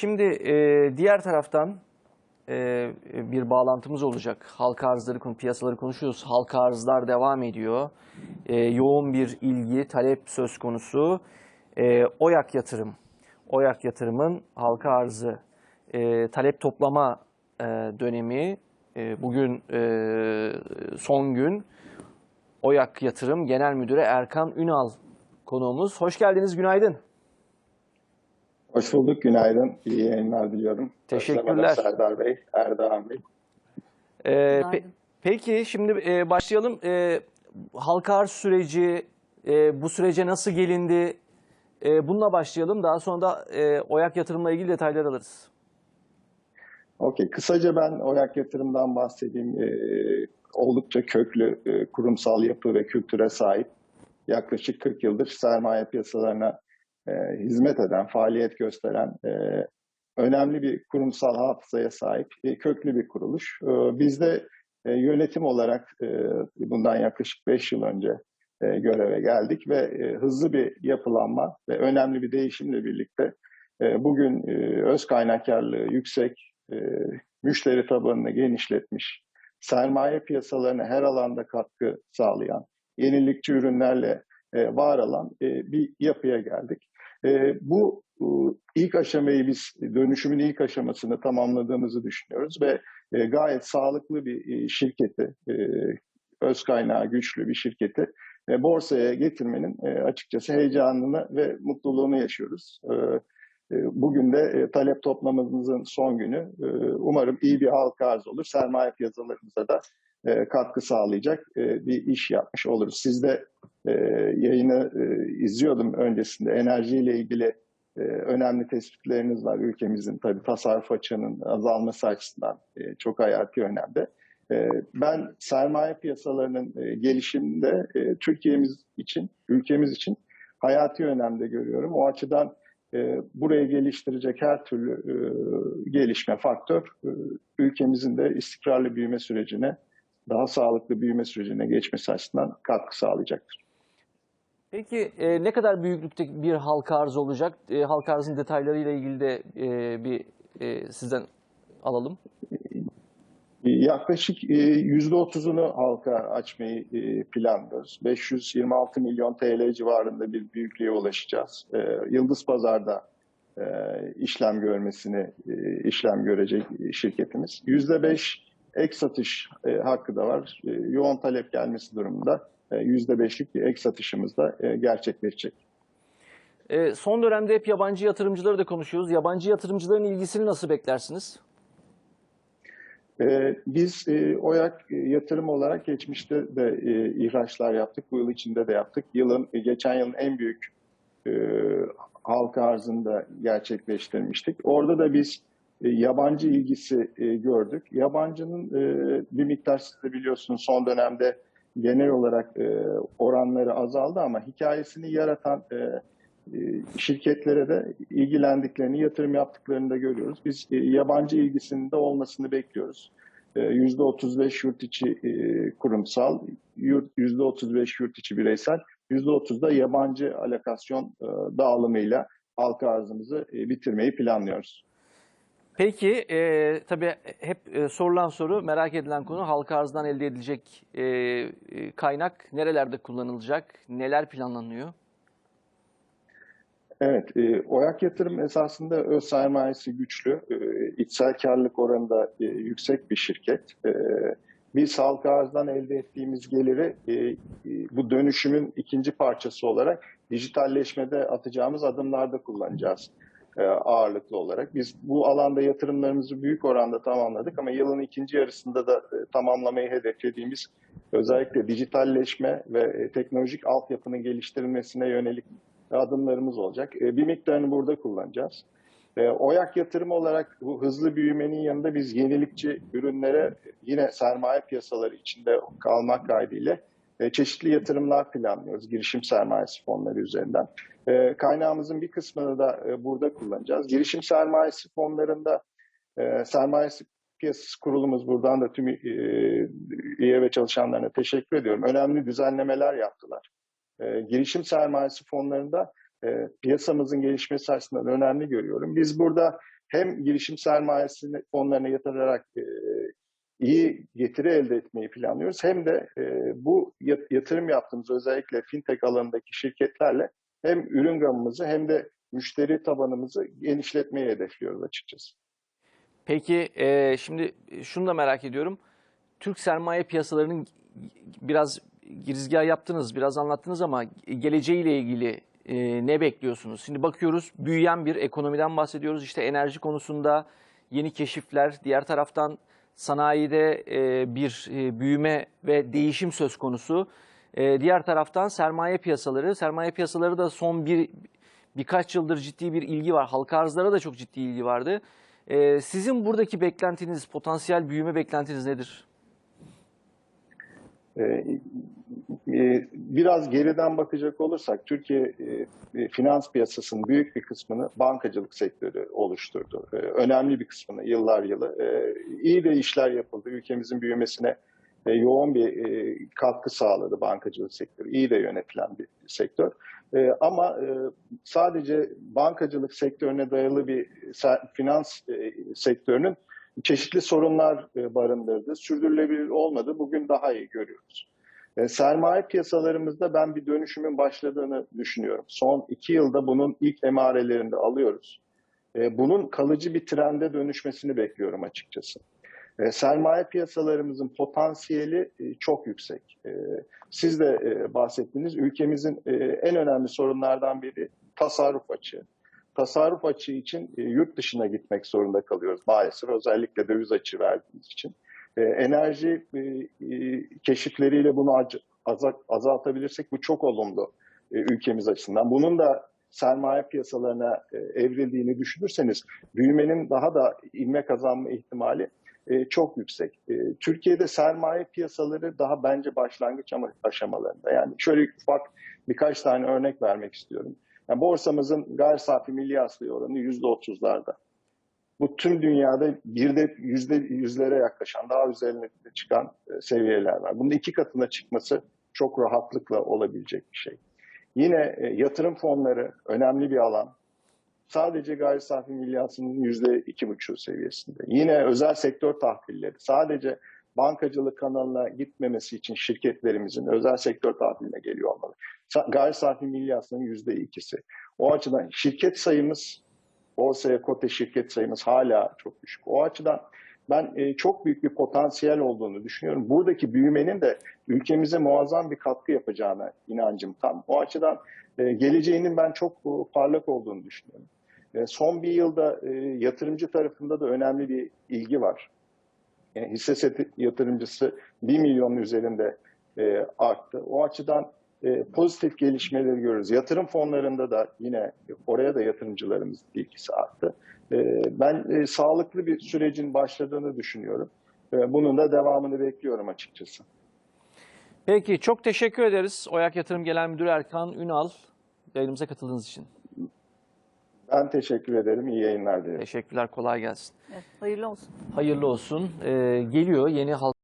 Şimdi e, diğer taraftan e, bir bağlantımız olacak. Halka arzları, piyasaları konuşuyoruz. Halka arzlar devam ediyor. E, yoğun bir ilgi, talep söz konusu. E, OYAK yatırım, OYAK yatırımın halka arzı, e, talep toplama e, dönemi. E, bugün e, son gün. OYAK Yatırım Genel Müdürü Erkan Ünal konuğumuz. Hoş geldiniz, günaydın. Hoş bulduk, günaydın. İyi yayınlar diliyorum. Teşekkürler. Serdar Bey, Erdoğan Bey. Ee, pe- peki şimdi e, başlayalım. E, halka arz süreci, e, bu sürece nasıl gelindi? E, bununla başlayalım. Daha sonra da e, OYAK yatırımla ilgili detaylar alırız. Okey, kısaca ben Oyak Yatırım'dan bahsedeyim. Ee, oldukça köklü e, kurumsal yapı ve kültüre sahip. Yaklaşık 40 yıldır sermaye piyasalarına e, hizmet eden, faaliyet gösteren e, önemli bir kurumsal hafızaya sahip e, köklü bir kuruluş. E, biz de e, yönetim olarak e, bundan yaklaşık 5 yıl önce e, göreve geldik ve e, hızlı bir yapılanma ve önemli bir değişimle birlikte e, bugün e, öz kaynakkarlığı yüksek, e, müşteri tabanını genişletmiş, sermaye piyasalarına her alanda katkı sağlayan, yenilikçi ürünlerle e, var olan e, bir yapıya geldik. E, bu e, ilk aşamayı biz dönüşümün ilk aşamasını tamamladığımızı düşünüyoruz ve e, gayet sağlıklı bir e, şirketi, e, öz kaynağı güçlü bir şirketi e, borsaya getirmenin e, açıkçası heyecanını ve mutluluğunu yaşıyoruz. E, e, Bugün de e, talep toplamamızın son günü. E, Umarım iyi bir halka arz olur. Sermaye piyasalarımıza da katkı sağlayacak bir iş yapmış oluruz. Siz de e, yayını e, izliyordum öncesinde. Enerjiyle ilgili e, önemli tespitleriniz var ülkemizin. Tabii tasarruf açığının azalması açısından çok hayati önemde. E, Ben sermaye piyasalarının e, gelişiminde Türkiye'miz için, ülkemiz için hayati önemde görüyorum. O açıdan e, burayı geliştirecek her türlü gelişme faktör ülkemizin de istikrarlı büyüme sürecine, daha sağlıklı büyüme sürecine geçmesi açısından katkı sağlayacaktır. Peki e, ne kadar büyüklükte bir halka arz olacak? E, halka arzın detaylarıyla ilgili de e, bir e, sizden alalım. Yaklaşık e, %30'unu halka açmayı e, planlıyoruz. 526 milyon TL civarında bir büyüklüğe ulaşacağız. E, Yıldız Pazar'da e, işlem görmesini, e, işlem görecek şirketimiz. %5 ek satış e, hakkı da var. E, Yoğun talep gelmesi durumunda e, %5'lik bir ek satışımız da e, gerçekleşecek. E, son dönemde hep yabancı yatırımcıları da konuşuyoruz. Yabancı yatırımcıların ilgisini nasıl beklersiniz? Biz e, OYAK e, yatırım olarak geçmişte de e, ihraçlar yaptık. Bu yıl içinde de yaptık. Yılın, e, geçen yılın en büyük e, halka arzında gerçekleştirmiştik. Orada da biz e, yabancı ilgisi e, gördük. Yabancının e, bir miktar siz de biliyorsunuz son dönemde genel olarak e, oranları azaldı ama hikayesini yaratan e, e, şirketlere de ilgilendiklerini, yatırım yaptıklarını da görüyoruz. Biz e, yabancı ilgisinin de olmasını bekliyoruz. E, %35 yurt içi e, kurumsal, yurt- %35 yurt içi bireysel, %30 da yabancı alokasyon e, dağılımıyla halka arzımızı e, bitirmeyi planlıyoruz. Peki, e, tabii hep e, sorulan soru, merak edilen konu halka arzdan elde edilecek e, e, kaynak nerelerde kullanılacak, neler planlanıyor? Evet, e, OYAK yatırım esasında öz sermayesi güçlü, e, içsel karlılık oranı e, yüksek bir şirket. E, biz halka arzdan elde ettiğimiz geliri e, e, bu dönüşümün ikinci parçası olarak dijitalleşmede atacağımız adımlarda kullanacağız ağırlıklı olarak. Biz bu alanda yatırımlarımızı büyük oranda tamamladık ama yılın ikinci yarısında da e, tamamlamayı hedeflediğimiz özellikle dijitalleşme ve e, teknolojik altyapının geliştirilmesine yönelik adımlarımız olacak. E, Bir miktarını burada kullanacağız. E, OYAK yatırım olarak bu hızlı büyümenin yanında biz yenilikçi ürünlere yine sermaye piyasaları içinde kalmak kaydıyla e, çeşitli yatırımlar planlıyoruz girişim sermayesi fonları üzerinden. E, Kaynağımızın bir kısmını da e, burada kullanacağız. Girişim sermayesi fonlarında e, sermayesi piyasası kurulumuz buradan da tüm e, üye ve çalışanlarına teşekkür ediyorum. Önemli düzenlemeler yaptılar girişim sermayesi fonlarında piyasamızın gelişmesi açısından önemli görüyorum. Biz burada hem girişim sermayesini fonlarına yatırarak iyi getiri elde etmeyi planlıyoruz. Hem de e, bu yat- yatırım yaptığımız özellikle fintech alanındaki şirketlerle hem ürün gamımızı hem de müşteri tabanımızı genişletmeyi hedefliyoruz açıkçası. Peki e, şimdi şunu da merak ediyorum. Türk sermaye piyasalarının biraz girizgah yaptınız, biraz anlattınız ama geleceğiyle ilgili e, ne bekliyorsunuz? Şimdi bakıyoruz büyüyen bir ekonomiden bahsediyoruz. İşte enerji konusunda yeni keşifler, diğer taraftan sanayide e, bir e, büyüme ve değişim söz konusu. E, diğer taraftan sermaye piyasaları, sermaye piyasaları da son bir birkaç yıldır ciddi bir ilgi var. Halka arzlara da çok ciddi ilgi vardı. E, sizin buradaki beklentiniz, potansiyel büyüme beklentiniz nedir? Ee, e, Biraz geriden bakacak olursak Türkiye e, e, finans piyasasının büyük bir kısmını bankacılık sektörü oluşturdu. E, Önemli bir kısmını yıllar yılı. E, iyi de işler yapıldı. Ülkemizin büyümesine yoğun bir katkı sağladı bankacılık sektörü. İyi de yönetilen bir sektör. Ama sadece bankacılık sektörüne dayalı bir finans sektörünün çeşitli sorunlar e, barındırdı. Sürdürülebilir olmadı. Bugün daha iyi görüyoruz. E, Sermaye piyasalarımızda ben bir dönüşümün başladığını düşünüyorum. Son iki yılda bunun ilk emarelerini de alıyoruz. E, Bunun kalıcı bir trende dönüşmesini bekliyorum açıkçası. Sermaye piyasalarımızın potansiyeli çok yüksek. Siz de bahsettiniz. Ülkemizin en önemli sorunlardan biri tasarruf açığı tasarruf açığı için e, yurt dışına gitmek zorunda kalıyoruz maalesef. Özellikle döviz açığı verdiğimiz için. E, enerji e, keşifleriyle bunu azaltabilirsek bu çok olumlu ülkemiz açısından. Bunun da sermaye piyasalarına evrildiğini düşünürseniz büyümenin daha da ilme kazanma ihtimali çok yüksek. Türkiye'de sermaye piyasaları daha bence başlangıç ama aşamalarında. Yani şöyle ufak birkaç tane örnek vermek istiyorum. Yani borsamızın gayri safi milli hasıla oranı yüzde otuzlarda. Bu tüm dünyada bir de yüzde yüzlere yaklaşan, daha üzerine çıkan e, seviyeler var. Bunun iki katına çıkması çok rahatlıkla olabilecek bir şey. Yine e, yatırım fonları önemli bir alan. Sadece gayri safi milli yüzde iki buçuğu seviyesinde. Yine özel sektör tahvilleri. Sadece bankacılık kanalına gitmemesi için şirketlerimizin özel sektör tahviline geliyor olmalı. Gayri safi milli hasılanın yüzde ikisi. O açıdan şirket sayımız, borsaya kote şirket sayımız hala çok düşük. O açıdan ben e, çok büyük bir potansiyel olduğunu düşünüyorum. Buradaki büyümenin de ülkemize muazzam bir katkı yapacağına inancım tam. O açıdan e, geleceğinin ben çok e, parlak olduğunu düşünüyorum. Son bir yılda yatırımcı tarafında da önemli bir ilgi var. Hisse seti yatırımcısı 1 milyonun üzerinde e, arttı. O açıdan e, pozitif gelişmeleri görüyoruz. Yatırım fonlarında da yine oraya da yatırımcılarımız ilgisi arttı. E, ben e, sağlıklı bir sürecin başladığını düşünüyorum. E, bunun da devamını bekliyorum açıkçası. Peki çok teşekkür ederiz. Oyak Yatırım Genel Müdürü Erkan Ünal yayınımıza katıldığınız için. Ben teşekkür ederim. İyi yayınlar dilerim. Teşekkürler, kolay gelsin. Evet, hayırlı olsun. Hayırlı olsun. Ee, geliyor yeni halk